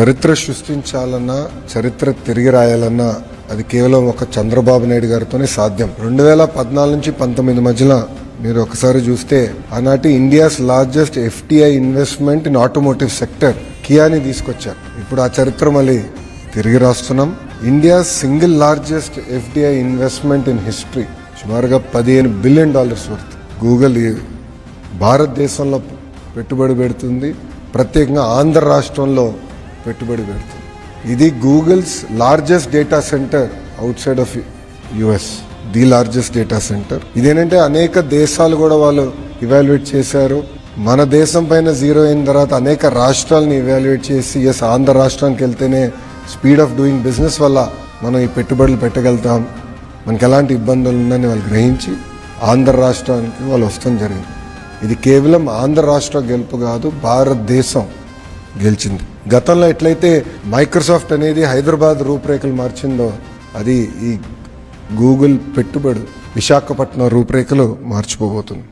చరిత్ర సృష్టించాలన్నా చరిత్ర తిరిగి రాయాలన్నా అది కేవలం ఒక చంద్రబాబు నాయుడు గారితోనే సాధ్యం. రెండు వేల పద్నాలుగు నుంచి పంతొమ్మిది మధ్యలో మీరు ఒకసారి చూస్తే ఆనాటి India's largest FTI investment in automotive sector Kiani తీసుకొచ్చారు. ఇప్పుడు ఆ చరిత్ర మళ్ళీ తిరిగి రాస్తున్నాం. India single largest FDI investment in history సుమారుగా పదిహేను బిలియన్ డాలర్స్ వర్త్. గూగుల్ భారతదేశంలో పెట్టుబడి పెడుతుంది. ప్రత్యేకంగా ఆంధ్ర రాష్ట్రంలో పెట్టుబడి పెడుతుంది. ఇది Google's largest data centre outside of US the largest data centre ఇదేంటంటే అనేక దేశాలు కూడా వాళ్ళు ఇవాల్యుయేట్ చేశారు. మన దేశం పైన జీరో అయిన తర్వాత అనేక రాష్ట్రాలను ఇవాల్యుయేట్ చేసి ఎస్ ఆంధ్ర రాష్ట్రానికి వెళ్తేనే స్పీడ్ ఆఫ్ డూయింగ్ బిజినెస్ వల్ల మనం ఈ పెట్టుబడులు పెట్టగలుగుతాం. మనకి ఎలాంటి ఇబ్బందులు ఉందని వాళ్ళు గ్రహించి ఆంధ్ర రాష్ట్రానికి వాళ్ళు వస్తాం జరిగింది. ఇది కేవలం ఆంధ్ర రాష్ట్ర గెలుపు కాదు భారతదేశం గెలిచింది. గతంలో ఎట్లయితే మైక్రోసాఫ్ట్ అనేది హైదరాబాద్ రూపురేఖలు మార్చిందో అది ఈ గూగుల్ పెట్టుబడి విశాఖపట్నం రూపురేఖలు మార్చిపోబోతుంది.